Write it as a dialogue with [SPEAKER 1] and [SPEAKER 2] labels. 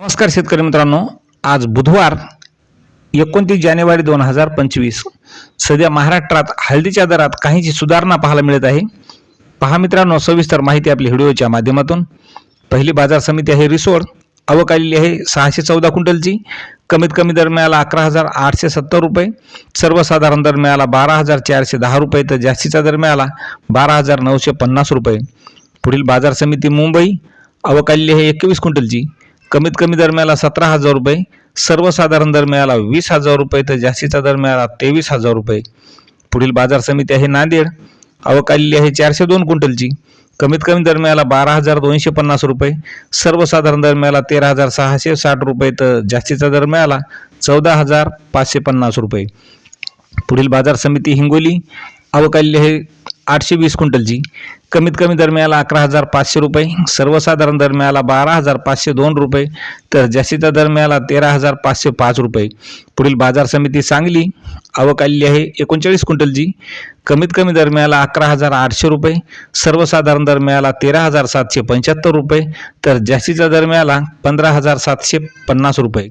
[SPEAKER 1] नमस्कार शेतकरी मित्रांनो आज बुधवार एकोणतीस जानेवारी दोन हजार पंचवीस. सध्या महाराष्ट्रात हळदीच्या दरात काहीची सुधारणा पाहायला मिळत आहे. पहा मित्रांनो सविस्तर माहिती आपल्या व्हिडिओच्या माध्यमातून. पहिली बाजार समिती आहे रिसोड. आवक आलेली आहे सहाशे चौदा क्विंटलची. कमीत कमी दर मिळाला अकरा हजार आठशे सत्तर रुपये. सर्वसाधारण दर मिळाला बारा हजार चारशे दहा रुपये तर जास्तीचा दर मिळाला बारा हजार नऊशे पन्नास रुपये. पुढील बाजार समिती मुंबई. आवक आलेली आहे एकवीस क्विंटलची. कमीत कमी दर मिळाला सतरा हजार रुपये सर्वसाधारण दर मिळाला वीस हजार रुपये तर जास्तीचा दर मिळाला तेवीस हजार रुपये. पुढील बाजार समिती आहे नांदेड. आवक आलेली आहे चारशे दोन क्विंटलची. कमीत कमी दर मिळाला बारा हजार दोनशे पन्नास रुपये सर्वसाधारण दर मिळाला तेरा हजार सहाशे साठ रुपये तर जास्तीचा दर मिळाला चौदा हजार पाचशे पन्नास रुपये. पुढील बाजार समिती हिंगोली. आवक आलेली आहे आठशे वीस क्विंटलची. कमीत कमी दर मिळाला अकरा हजार पाचशे रुपये सर्वसाधारण दर मिळाला बारा हजार पाचशे दोन रुपये तर जास्तीचा दर मिळाला तेरा हजार पाचशे पाच रुपये. पुढील बाजार समिती सांगली आवक आलेली आहे एकोणचाळीस क्विंटलची कमीत कमी दर मिळाला अकरा हजार आठशे रुपये सर्वसाधारण दर मिळाला तेरा हजार सातशे पंच्याहत्तर रुपये तर जास्तीचा दर मिळाला पंधरा हजार सातशे पन्नास रुपये.